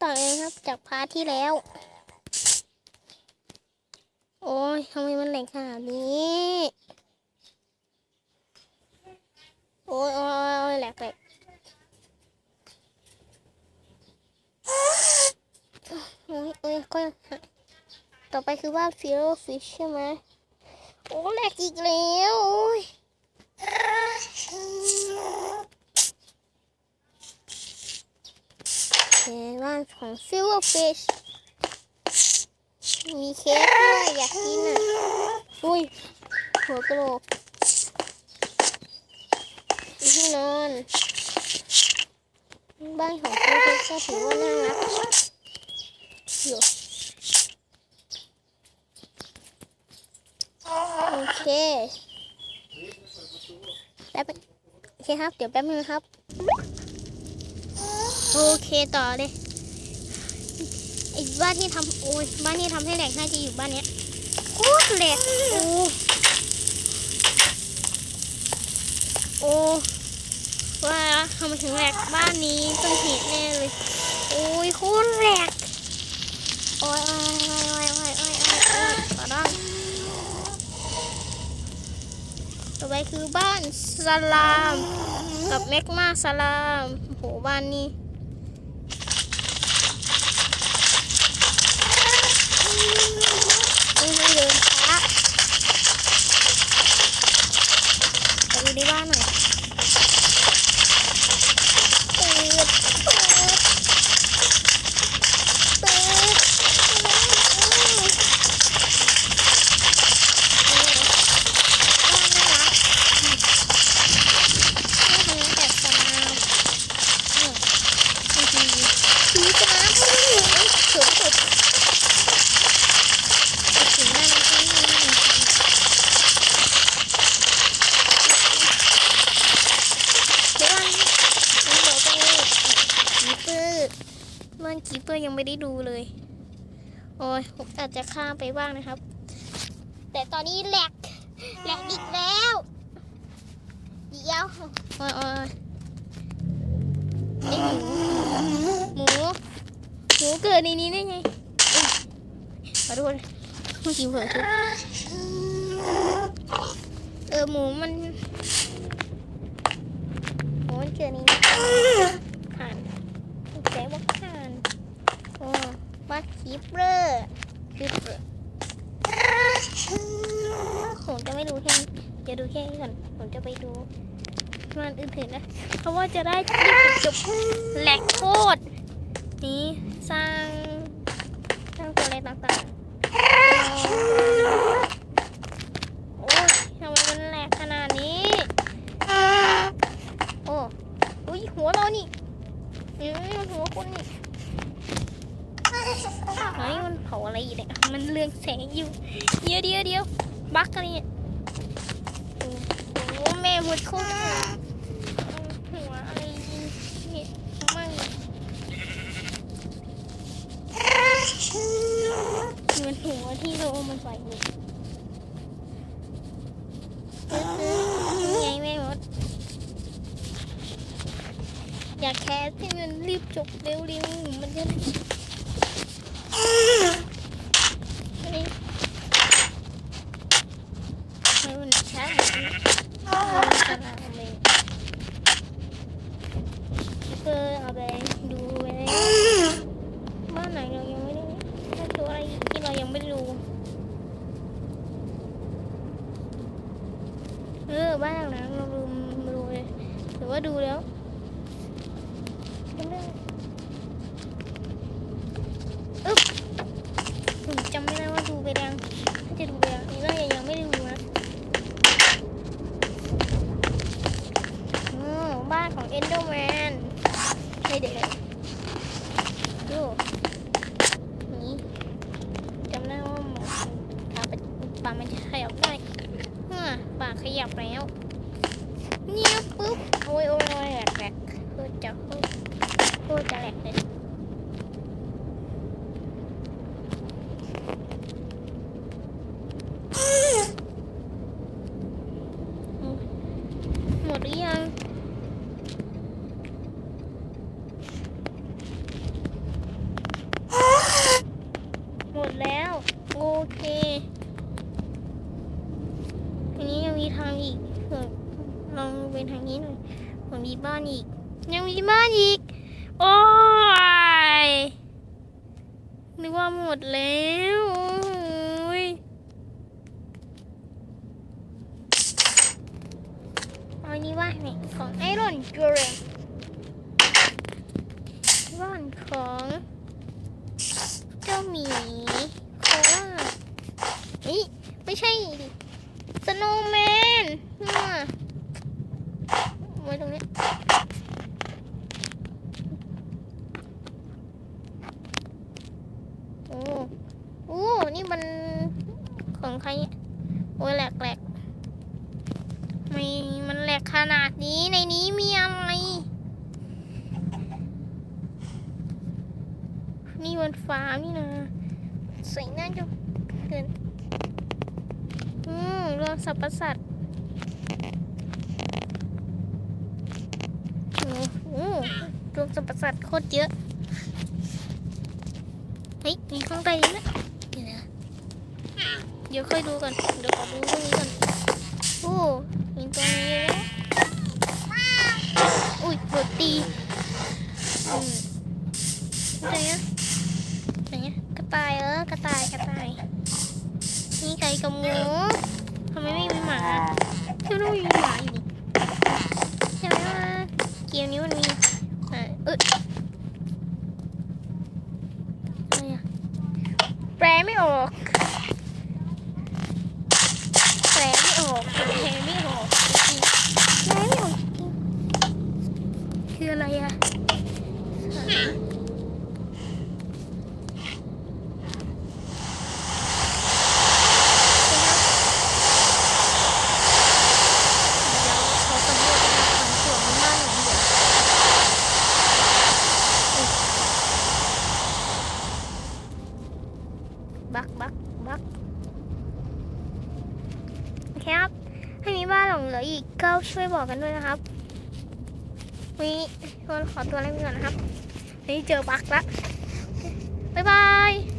ต่อเองครับจากพาร์ทที่แล้ว โอ้ยทำไมมันแหลกขนาดนี้โอ้ยโอ้ยโอ้ยแหลกแหลกโอ้ยโอ้ยก็ต่อไปคือว่าฟิโรฟิชใช่ไหมโอ้แหลกอีกแล้ว โอ้ย เคบ้านของ Silver Fish มีเค้กด้วยอยากกินอะ อุ้ย หัวกระโหลกอีที่นอน บ้านของ Silver Fish ก็ถือว่าน่ารักอยู่โอเคแป๊บโอเคครับ เดี๋ยวแป๊บนึงครับ โอเคต่อเลยไอ้บ้านที่ทำโอ้ยบ้านที่ทำให้แหลกน่าจะอยู่บ้านเนี้ยโคตรแหลกโอ้โอ้ว่าทำไมถึงแหลกบ้านนี้ต้องเหตุแน่เลย โอ้ยโคตรแหลกโอ้ยโอ้ยโอ้ยโอ้ยโอ้ยโอ้ยโอ้ยขอร้องต่อไปคือบ้านสลาม กับแมกมาสลามโอ้โหบ้านนี้ ไม่ให้เดินช้า ไปดูในบ้านหน่อยเปิดเปิดเปิดบ้านน่ารักนี่คือแบบสนามนี่นี่คือสีสนามสวยสุด ถึงนั่นก็มีเดี๋ยวมันมันบอกตรงนี้กีเปอร์ มันกีเปอร์ยังไม่ได้ดูเลย โอ้ยผมอาจจะข้ามไปบ้างนะครับ แต่ตอนนี้แหลกแหลกอีกแล้วเดี๋ยวโอ้ยโอ้ยไอหมู หมู หมูเกิดในนี้ได้ไงขอโทษเมื่อกี้เผลอทุบเออหมูมันโอ้ยเจอนี้ใจว่าผ่านโอ้ วัดคีเปอร์คีเปอร์ผมจะไม่ดูแค่จะดูแค่นี้ก่อน ผมจะไปดูมันอื่นๆนะ เพราะว่าจะได้รีบจบแหลกโคตรนี้สร้างสร้างตัวอะไรต่างๆ โอ้ยทำไมมันแหลกขนาดนี้ โอ้อุ้ยหัวเรานี่อืมหัวคนนี่เฮ้ยมันเผา อะไรอยู่เนี่ยมันเรืองแสงอยู่เดี๋ยวเดี๋ยวเดี๋ยวบักอะไรเนี่ยโอ้แม่หมดโคตรหัวอะไรเนี่ยมั่งเหมือนหัวที่เราเอามันใส่อยู่ไงแม่มดอยากแคสให้มันรีบจบเร็วๆมันจะได้อันนี้ให้มันช้าหน่อยมันจะมาเอาไปเกอร์เอาไปดูไปเลยบ้านไหนเรายังไม่ได้ถ้าตัวอะไรที่เรายังไม่ได้ดู เออบ้านหลังนั้นเราดูมาดูเลยหรือว่า ดูแล้วจำไม่ได้อึ๊บผมจำไม่ได้ว่าดูไปยังถ้าจะดูไปยังนี่เรายังไม่ได้ดูนะอบ้านของเอนโดแมนให้เด็กดูนี่จำได้ว่าหมอป็นปากมันจะขยับได้เฮ้อปากขยับแล้ว โคจะแหลกเลยหมดหรือยังหมดแล้ว โอเค ทีนี้ยังมีทางอีกเผื่อลองไปทางนี้หน่อยผมมีบ้านอีก ยังมีบ้านอีก โอ้ย นึกว่าหมดแล้วโอ้ยเอาอันนี้ว่าไหนของไอรอนจูเรนบ้านของเจ้าหมีโคล่านี่ไม่ใช่ดิสโนว์แมนเนี่ยไว้ตรงนี้ โอ้ โอ้ นี่มันของ ใครโอ้ยแหลกแหลกไม่มันแหลกขนาดนี้ในนี้มีอะไรนี่มันฟ้านี่นะสวยน่าจะเกินอืมรวมสรรพสัตว์โอ้โหรวมสรรพสัตว์โคตรเยอะ เฮ้ย มีข้างใต้นี้นะเดี๋ยวนะ เดี๋ยวค่อยดูก่อนเดี๋ยวขอดูพวกนี้ก่อนโอ้มีตัวนี้เยอะนะอุ้ยโดดตีอืมอะไหนอะไหนอะกระต่ายเออกระต่ายกระต่ายนี่ไก่กับหมูทำไมไม่มีหมาที่รู้มีหมาอยู่นี่ใช่ไหมว่าเกมนี้มันมีอ่าเอยอะไรอะแปลไม่ออก แปล ไม่ออกแปลไม่ออกจริงๆแปลไม่ออกจริงคืออะไรอะเดี๋ยวขอสำรวจนะครับของสวนบ้านหลังเดียวบักบักบัก คครับ ให้มีบ้านหลังเหลืออีกก็ช่วยบอกกันด้วยนะครับวันนี้ทุกคนขอตัวลาไปก่อนนะครับวันนี้เจอบักละบ๊ายบาย